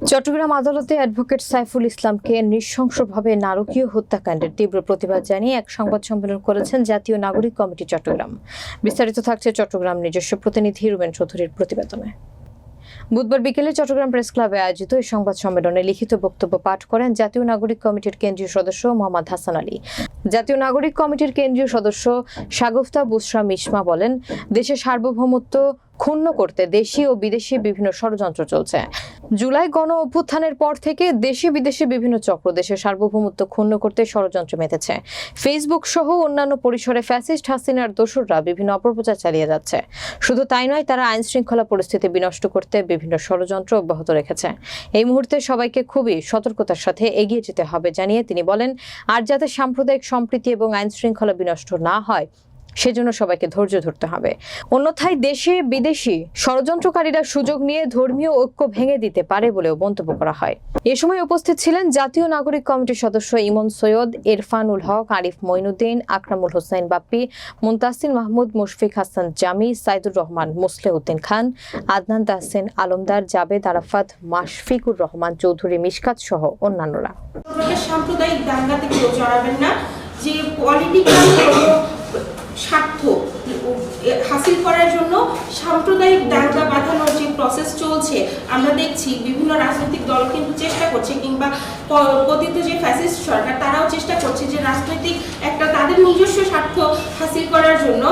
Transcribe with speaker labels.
Speaker 1: চট্টগ্রাম আদালতে অ্যাডভোকেট সাইফুল ইসলামকে নৃশংসভাবে নারকীয় হত্যাকাণ্ডের তীব্র প্রতিবাদ জানিয়ে এক সংবাদ সম্মেলন করেছেন জাতীয় নাগরিক কমিটি চট্টগ্রাম। বিস্তারিত থাকছে চট্টগ্রাম নিজস্ব প্রতিনিধি রুবেন চৌধুরীর প্রতিবেদনে। বুধবার বিকেলে চট্টগ্রাম প্রেস ক্লাবে আয়োজিত এই সংবাদ সম্মেলনে লিখিত বক্তব্য পাঠ করেন জাতীয় নাগরিক কমিটির কেন্দ্রীয় সদস্য মোহাম্মদ হাসান আলী। জাতীয় নাগরিক কমিটির কেন্দ্রীয় সদস্য শাগুফতা বুসরা মিশমা বলেন, দেশের সার্বভৌমত্ব ক্ষুণ্ণ করতে দেশি ও বিদেশি বিভিন্ন ষড়যন্ত্র চলছে। জুলাই গণ অভ্যুত্থানের পর থেকে দেশি বিদেশি বিভিন্ন চক্র দেশের সার্বভৌমত্ব ক্ষুণ্ণ করতে ষড়যন্ত্র মেতেছে। ফেসবুক সহ অন্যান্য পরিসরে ফ্যাসিস্ট হাসিনার দোসররা বিভিন্ন অপপ্রচার চালিয়ে যাচ্ছে। শুধু তাই নয়, তারা আইন শৃঙ্খলা পরিস্থিতি বিনষ্ট করতে বিভিন্ন ষড়যন্ত্র অব্যাহত রেখেছে। এই মুহূর্তে সবাইকে খুবই সতর্কতার সাথে এগিয়ে যেতে হবে জানিয়ে তিনি বলেন, আর যাতে সাম্প্রদায়িক সম্প্রীতি এবং আইন শৃঙ্খলা বিনষ্ট না হয় সেজন্য সবাইকে ধৈর্য ধরতে হবে। অন্যথায় দেশে বিদেশি ষড়যন্ত্রকারীরা সুযোগ নিয়ে ধর্মীয় ঐক্য ভেঙে দিতে পারে বলেও মন্তব্য করা হয়। এ সময় উপস্থিত ছিলেন জাতীয় নাগরিক কমিটির সদস্য ইমন সৈয়দ, ইরফানুল হক, আরিফ মইনুদ্দিন আকরামুল হোসেন বাপ্পি, মুনতাসির মাহমুদ, মুশফিক হাসান জামি, সাইদুর রহমান মুসলে উদ্দিন খান, আদনান তাহসেন, আলমদার, জাবেদ আরাফাত, মাশফিকুর রহমান চৌধুরী, মিশকাত সহ অন্যান্যরা।
Speaker 2: সাম্প্রদায়িক দাঙ্গাতে কেউ জড়াবেন না। যে পলিটিক্যাল স্বার্থ। হাসিল করার জন্য সাম্প্রদায়িক দাঙ্গা বাঁধানোর যে প্রসেস চলছে, আমরা দেখছি বিভিন্ন রাজনৈতিক দল কিন্তু চেষ্টা করছে কিংবা কথিত যে ফ্যাসিস্ট সরকার, তারাও চেষ্টা করছে যে রাজনৈতিক একটা তাদের নিজস্ব স্বার্থ হাসিল করার জন্য